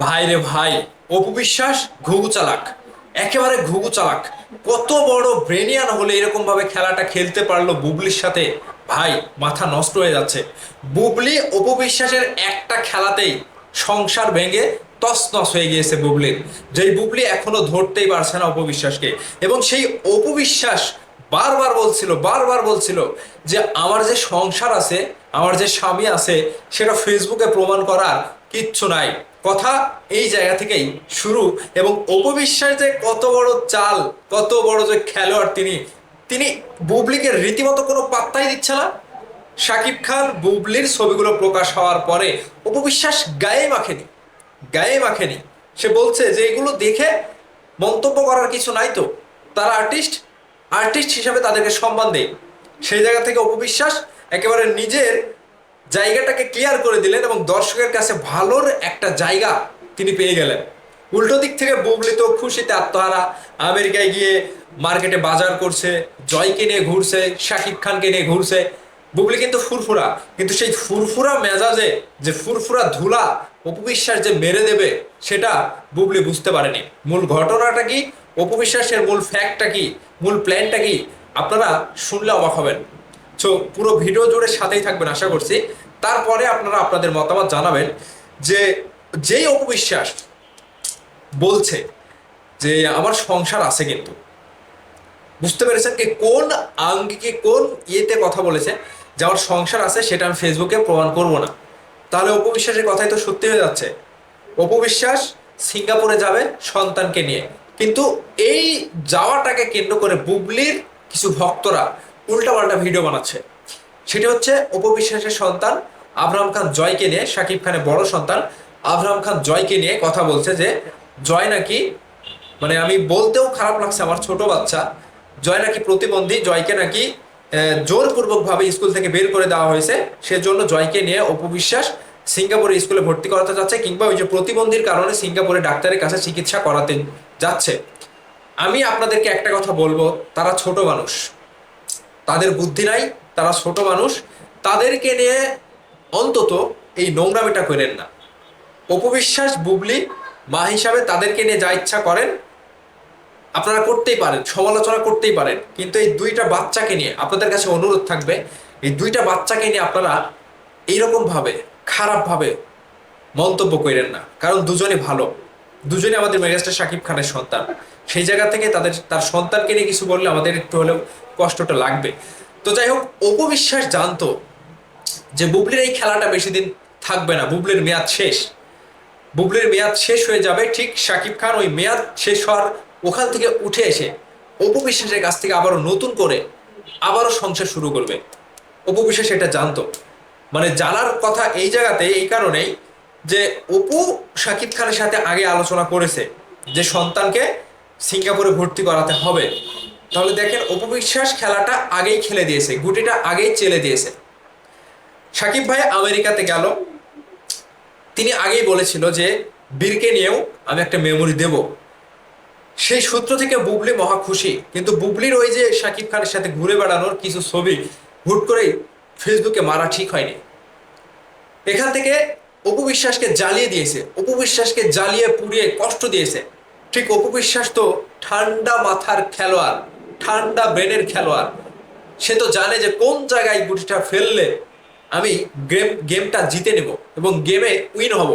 ভাই রে ভাই, অপু বিশ্বাস, ঘুঘু চালাক। একেবারে ঘুঘু চালাক। কত বড় ব্রেনিয়ান হলে এরকম ভাবে খেলাটা খেলতে পারল বুবলির সাথে। ভাই, মাথা নষ্ট হয়ে যাচ্ছে। বুবলি, অপু বিশ্বাসের একটা খেলাতেই সংসার ভেঙে তছনছ হয়ে গিয়েছে বুবলির। যেই বুবলি এখনও ধরতেই পারছে না অপবিশ্বাসকে এবং সেই অপবিশ্বাস বারবার বলছিল বারবার বলছিল যে আমার যে সংসার আছে, আমার যে স্বামী আছে, সেটা ফেসবুকে প্রমাণ করার কিচ্ছু নাই। কথা এই জায়গা থেকেই শুরু এবং অপবিশ্বাস যে কত বড় চাল, কত বড় যে খেলোয়াড় তিনি তিনি বুবলিকে রীতিমতো কোনো পাত্তাই দিচ্ছে না। শাকিব খান বুবলির ছবিগুলো প্রকাশ হওয়ার পরে অপবিশ্বাস গায়ে মাখেনি গায়ে মাখেনি। সে বলছে যে এগুলো দেখে মন্তব্য করার কিছু নাই তো। তারা আর্টিস্ট আর্টিস্ট হিসাবে তাদেরকে সম্মান দেয়। সেই জায়গা থেকে অপবিশ্বাস একেবারে নিজের জায়গাটাকে ক্লিয়ার করে দিলেন এবং দর্শকের কাছে ভালোর একটা জায়গা তিনি পেয়ে গেলেন। উল্টো দিক থেকে বুবলি তো খুশিতে আত্মহারা, আমেরিকায় গিয়ে মার্কেটে বাজার করছে, জয়কে নিয়ে ঘুরছে, শাকিব খানকে নিয়ে ঘুরছে। বুবলি কিন্তু ফুরফুরা, কিন্তু সেই ফুরফুরা মেজাজে যে ফুরফুরা ধুলা অপবিশ্বাস যে মেরে দেবে, সেটা বুবলি বুঝতে পারেনি। মূল ঘটনাটা কি? অপবিশ্বাসের মূল ফ্যাক্টটা কি? মূল প্ল্যানটা কি? আপনারা শুনলে অবাক হবেন। তো পুরো ভিডিও জুড়ে সাথেই থাকবেন, আশা করছি। তারপরে আপনারা আপনাদের মতামত জানাবেন যে যেই অপবিশ্বাস বলছে যে আমার সংসার আছে কিন্তু, বুঝতে পেরেছেন কি? কোন আঙ্গিকে, কোন ইয়েতে কথা বলেছে যে আমার সংসার আছে সেটা আমি ফেসবুকে প্রমাণ করব না? তাহলে অপবিশ্বাসের কথাই তো সত্যি হয়ে যাচ্ছে। অপবিশ্বাস সিঙ্গাপুরে যাবে সন্তানকে নিয়ে। কিন্তু এই যাওয়াটাকে কেন্দ্র করে বুবলির কিছু ভক্তরা উল্টাপাল্টা ভিডিও বানাচ্ছে। সেটি হচ্ছে অপবিশ্বাসের সন্তান আবরাম খান জয়কে নিয়ে, শাকিব খানের বড় সন্তান আবরাম খান জয়কে নিয়ে কথা বলছে যে, জয় নাকি মানে আমি বলতেও খারাপ লাগছে আমার ছোট বাচ্চা, জয় নাকি প্রতিবন্ধী, জয়কে নাকি জোরপূর্বকভাবে স্কুল থেকে বের করে দেওয়া হয়েছে, সেজন্য জয়কে নিয়ে অপবিশ্বাস সিঙ্গাপুরে স্কুলে ভর্তি করাতে যাচ্ছে কিংবা ওই যে প্রতিবন্ধীর কারণে সিঙ্গাপুরে ডাক্তারের কাছে চিকিৎসা করাতে যাচ্ছে। আমি আপনাদেরকে একটা কথা বলব, তারা ছোট মানুষ। তাদের বুদ্ধি নাই, তারা ছোট মানুষ। তাদেরকে নিয়ে অন্তত এই নোংরামিটা করেন না। অপবিশ্বাস, বুবলি, মা হিসাবে তাদেরকে নিয়ে যা ইচ্ছা করেন, আপনারা করতেই পারেন, সমালোচনা করতেই পারেন। কিন্তু এই দুইটা বাচ্চাকে নিয়ে আপনাদের কাছে অনুরোধ থাকবে, এই দুইটা বাচ্চাকে নিয়ে আপনারা এইরকম ভাবে খারাপ ভাবে মন্তব্য করেন না। কারণ দুজনে ভালো। দুজনে আমাদের মেগাস্টার শাকিব খানের সন্তান। সেই জায়গা থেকে তাদের, তার সন্তানকে নিয়ে কিছু বললে আমাদের একটু হলেও কষ্টটা লাগবে। তো যাই হোক, অপবিশ্বাস জানতো যে বুবলির এই খেলাটা বেশি দিন থাকবে না, বুবলির মেয়াদ শেষ। বুবলির মেয়াদ শেষ হয়ে যাবে ঠিক শাকিব খান ওই মেয়াদ শেষ হওয়ার ওখান থেকে উঠে এসে অপু বিশ্বাসের কাছ থেকে আবারও নতুন করে আবারও সংসার শুরু করবে। অপু বিশ্বাস এটা জানতো। মানে জানার কথা এই জায়গাতে, এই কারণেই যে অপু শাকিব খানের সাথে আগে আলোচনা করেছে যে সন্তানকে সিঙ্গাপুরে ভর্তি করাতে হবে। তাহলে দেখেন অপু বিশ্বাস খেলাটা আগেই খেলে দিয়েছে, গুটিটা আগেই চেলে দিয়েছে। সাকিব ভাই আমেরিকাতে গেল। তিনি আগেই বলেছিল যে, বীরকে নিয়েও আমি একটা মেমোরি দেব। সেই সূত্র থেকে বুবলি মহা খুশি। কিন্তু বুবলির ওই যে শাকিব খানের সাথে ঘুরে বেড়ানোর কিছু ছবি, হুট করেই ফেসবুকে মারা ঠিক হয়নি। এখান থেকে অপবিশ্বাসকে জ্বালিয়ে দিয়েছে। অপবিশ্বাসকে জ্বালিয়ে পুড়িয়ে কষ্ট দিয়েছে। ঠিক অপবিশ্বাস তো ঠান্ডা মাথার খেলোয়াড়। ঠান্ডা ব্রেনের খেলোয়াড়। সে তো জানে যে কোন জায়গায় গুটিটা ফেললে আমি গেম, গেমটা জিতে নেব এবং গেমে উইন হব।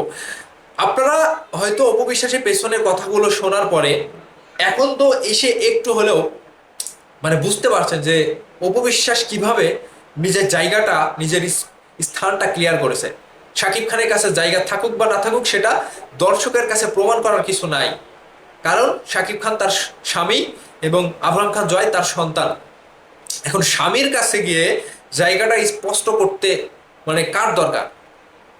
আপনারা হয়তো অপবিশ্বাসের পেছনের কথাগুলো শোনার পরে এখন তো এসে একটু হলেও মানে বুঝতে পারছেন যে অপবিশ্বাস কীভাবে নিজের জায়গাটা, নিজের স্থানটা ক্লিয়ার করেছে। শাকিব খানের কাছে জায়গা থাকুক বা না থাকুক, সেটা দর্শকের কাছে প্রমাণ করার কিছু নাই। কারণ শাকিব খান তার স্বামী এবং আবরাম খান জয় তার সন্তান। এখন স্বামীর কাছে গিয়ে জায়গাটা স্পষ্ট করতে মানে কার দরকার?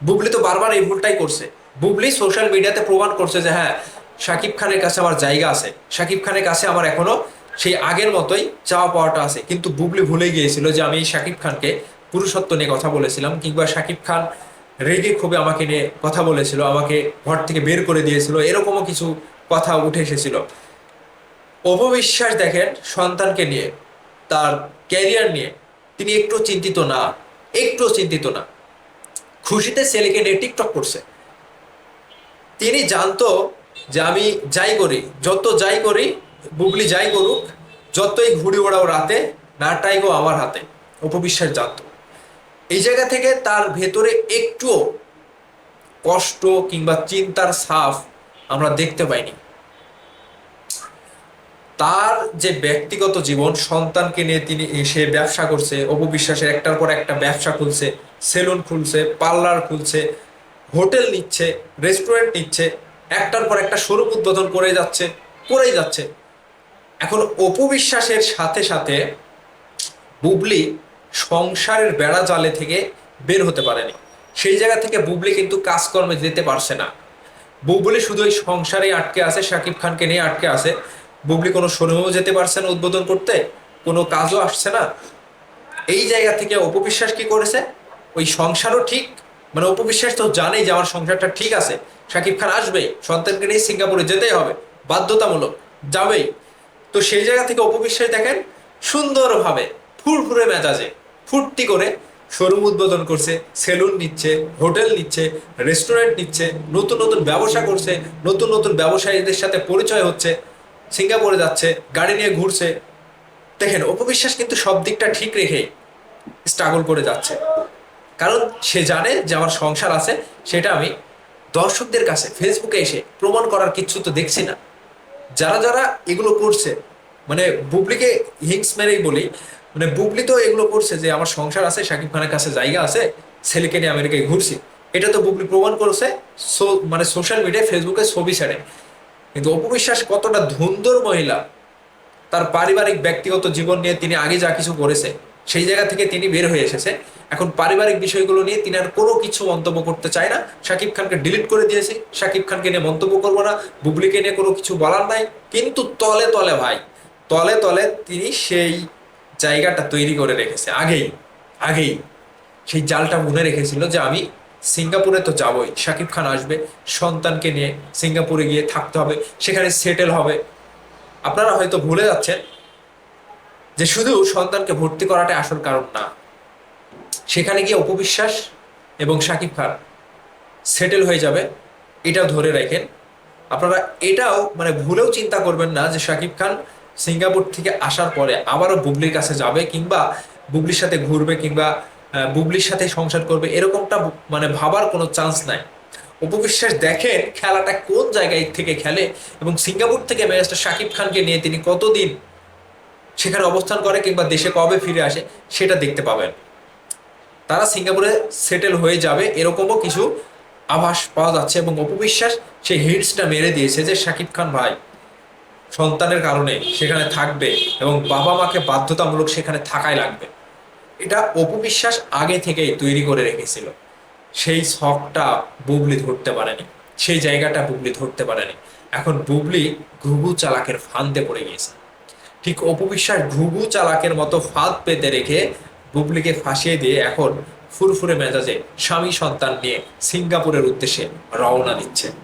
বুবলি তো বারবার এই ভুলটাই করছে। বুবলি সোশ্যাল মিডিয়াতে প্রমাণ করছে যে হ্যাঁ শাকিব খানের কাছে আমার জায়গা আছে। শাকিব খানের কাছে আমার এখনও সেই আগের মতোই চাওয়া পাওয়াটা আছে। কিন্তু বুবলি ভুলে গিয়েছিল যে আমি শাকিব খানকে পুরুষত্ব নিয়ে কথা বলেছিলাম কিংবা শাকিব খান রেগে খুবই আমাকে নিয়ে কথা বলেছিল, আমাকে ঘর থেকে বের করে দিয়েছিল, এরকমও কিছু কথা উঠে এসেছিল। অপবিশ্বাস দেখেন সন্তানকে নিয়ে, তার ক্যারিয়ার নিয়ে। তিনি একটু চিন্তিত না, একটু চিন্তিত না। খুশিতে ছেলেকে নিয়ে টিকটক করছে। তিনি জানতো যে আমি যাই করি, যত যাই করি, বুবলি যাই করুক, যতই ঘুড়ি ওড়াও রাতে নাটাই গো আমার হাতে, অপবিশ্বাস জানতো। এই জায়গা থেকে তার ভেতরে একটুও কষ্ট কিংবা চিন্তার সাফ আমরা দেখতে পাইনি। তার যে ব্যক্তিগত জীবন, সন্তানকে নিয়ে তিনি সে ব্যবসা করছে অপবিশ্বাসের একটার পর একটা ব্যবসা খুলছে, সেলুন খুলছে, পার্লার খুলছে, হোটেল নিচ্ছে, রেস্টুরেন্ট নিচ্ছে, একটার পর একটা স্বরূপ উদ্বোধন করে যাচ্ছে, করেই যাচ্ছে। এখন অপবিশ্বাসের সাথে সাথে বুবলি সংসারের বেড়া জালে থেকে বের হতে পারেনি। সেই জায়গা থেকে বুবলি কিন্তু কাজকর্মে যেতে পারছে না। বুবলি শুধু ওই সংসারে আটকে আছে, শাকিব খানকে নিয়ে আটকে আছে। বুবলি কোনো শোরুমেও যেতে পারছে না উদ্বোধন করতে, কোনো কাজও আসছে না। এই জায়গা থেকে অপবিশ্বাস কি করেছে? ওই সংসারও ঠিক মানে অপবিশ্বাস তো জানেই যে আমার সংসারটা ঠিক আছে। শাকিব খান আসবেই সন্তানকে নিয়ে সিঙ্গাপুরে যেতেই হবে, বাধ্যতামূলক, যাবেই। তো সেই জায়গা থেকে অপবিশ্বাস দেখেন, সুন্দরভাবে, ফুরফুরে মেজাজে, ফুর্তি করে শোরুম উদ্বোধন করছে, সেলুন নিচ্ছে, হোটেল নিচ্ছে, রেস্টুরেন্ট নিচ্ছে, নতুন নতুন ব্যবসা করছে, নতুন নতুন ব্যবসায়ীদের সাথে পরিচয় হচ্ছে। সিঙ্গাপুরে যাচ্ছে, গাড়ি নিয়ে ঘুরছে। দেখেন অপবিশ্বাস কিন্তু সব দিকটা ঠিক রেখেই স্ট্রাগল করে যাচ্ছে। কারণ সে জানে যে আমার সংসার আছে, সেটা আমি দর্শকদের কাছে ফেসবুকে এসে প্রমাণ করার কিছু তো দেখছি না। যারা যারা এগুলো করছে মানে বুবলিকে হিংস মেরেই বলি মানে বুবলি তো এগুলো করছে যে আমার সংসার আছে, শাকিব খানের কাছে জায়গা আছে, ছেলেকে নিয়ে আমেরিকায় ঘুরছি। এটা তো বুবলি প্রমাণ করেছে, সো মানে সোশ্যাল মিডিয়ায় ফেসবুকে ছবি ছেড়ে। কিন্তু অপবিশ্বাস কতটা ধুন্দর মহিলা, তার পারিবারিক ব্যক্তিগত জীবন নিয়ে তিনি আগে যা কিছু করেছে, সেই জায়গা থেকে তিনি বের হয়ে এসেছে। এখন পারিবারিক বিষয়গুলো নিয়ে তিনি আর কোনো কিছু মন্তব্য করতে চায় না। শাকিব খানকে ডিলিট করে দিয়েছে। শাকিব খানকে নিয়ে মন্তব্য করব না। বুবলিকে নিয়ে কোনো কিছু বলার নাই। কিন্তু তলে তলে ভাই, তলে তলে তিনি সেই জায়গাটা তৈরি করে রেখেছে। আগেই আগেই সেই জালটা বুনে রেখেছিল যে আমি সিঙ্গাপুরে তো যাবই। শাকিব খান আসবে, সন্তানকে নিয়ে সিঙ্গাপুরে গিয়ে থাকতে হবে, সেখানে সেটেল হবে। আপনারা হয়তো ভুলে যাচ্ছেন যে শুধু সন্তানকে ভর্তি করাটাই আসল কারণ না। সেখানে গিয়ে অপবিশ্বাস এবং শাকিব খান সেটেল হয়ে যাবে এটাও ধরে রাখেন। আপনারা এটাও মানে ভুলেও চিন্তা করবেন না যে শাকিব খান সিঙ্গাপুর থেকে আসার পরে আবারও বুবলির কাছে যাবে কিংবা বুবলির সাথে ঘুরবে কিংবা বুবলির সাথে সংসার করবে, এরকমটা মানে ভাবার কোনো চান্স নাই। উপবিশ্বাস দেখেন খেলাটা কোন জায়গায় থেকে খেলে এবং সিঙ্গাপুর থেকে ম্যাচটা শাকিব খানকে নিয়ে তিনি কতদিন সেখানে অবস্থান করে কিংবা দেশে কবে ফিরে আসে সেটা দেখতে পাবেন। তারা সিঙ্গাপুরে সেটেল হয়ে যাবে, এরকমও কিছু আভাস পাওয়া যাচ্ছে এবং অপবিশ্বাস সেই হিটসটা মেরে দিয়েছে যে, শাকিব খান ভাই, সন্তানের কারণে সেখানে থাকবে এবং বাবা মাকে বাধ্যতামূলক সেখানে থাকাই লাগবে। এটা অপবিশ্বাস আগে থেকেই তৈরি করে রেখেছিল। সেই শখটা বুবলি ধরতে পারেনি, সেই জায়গাটা বুবলি ধরতে পারেনি। এখন বুবলি ঘুঘু চালাকের ফান্দে পড়ে গিয়েছে। ঠিক অপবিশ্বাস ঘুঘু চালাকের মতো ফাঁদ পেতে রেখে বুবলিকে ফাঁসিয়ে দিয়ে এখন ফুরফুরে মেজাজে স্বামী সন্তান নিয়ে সিঙ্গাপুরের উদ্দেশ্যে রওনা দিচ্ছে।